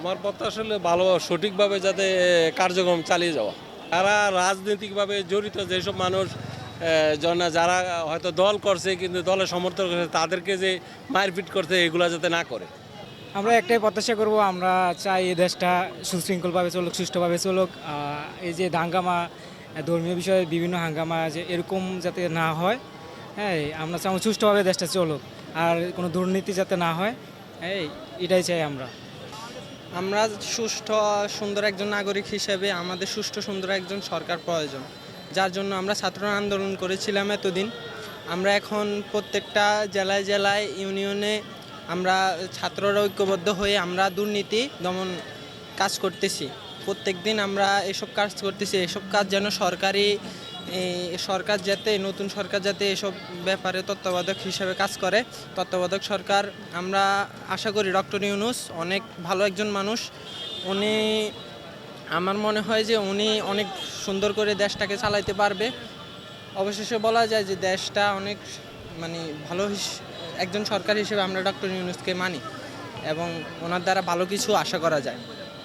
আমার পথ আসলে ভালো, সঠিকভাবে যাতে কার্যক্রম চালিয়ে যাওয়া। তারা রাজনৈতিকভাবে জড়িত, যেসব মানুষ জন যারা হয়তো দল করছে, কিন্তু দলের সমর্থন করছে তাদেরকে যে মারপিট করছে এগুলো যাতে না করে। আমরা একটাই প্রত্যাশা করব, আমরা চাই এই দেশটা সুশৃঙ্খলভাবে চলুক, সুষ্ঠুভাবে চলুক। এই যে দাঙ্গামা ধর্মীয় বিষয়ে বিভিন্ন হাঙ্গামা, যে এরকম যাতে না হয় হ্যাঁ আমরা চাই সুষ্ঠুভাবে দেশটা চলুক। আর কোনো দুর্নীতি যাতে না হয়, এই, এটাই চাই আমরা। আমরা সুষ্ঠু, সুন্দর একজন নাগরিক হিসেবে আমাদের সুষ্ঠু, সুন্দর একজন সরকার প্রয়োজন। যার জন্য আমরা ছাত্র আন্দোলন করেছিলাম এতদিন। আমরা এখন প্রত্যেকটা জেলায় জেলায় ইউনিয়নে আমরা ছাত্ররা ঐক্যবদ্ধ হয়ে আমরা দুর্নীতি দমন কাজ করতেছি। প্রত্যেক দিন আমরা এসব কাজ করতেছি। এসব কাজ যেন সরকারি সরকার যাতে, নতুন সরকার যাতে এসব ব্যাপারে তত্ত্বাবধায়ক হিসেবে কাজ করে, তত্ত্বাবধায়ক সরকার আমরা আশা করি ডক্টর ইউনুস অনেক ভালো একজন মানুষ। উনি, আমার মনে হয় যে উনি অনেক সুন্দর করে দেশটাকে চালাইতে পারবে। অবশেষে বলা যায় যে দেশটা অনেক মানে ভালো একজন সরকার হিসেবে আমরা ডক্টর ইউনুসকে মানি এবং ওনার দ্বারা ভালো কিছু আশা করা যায়।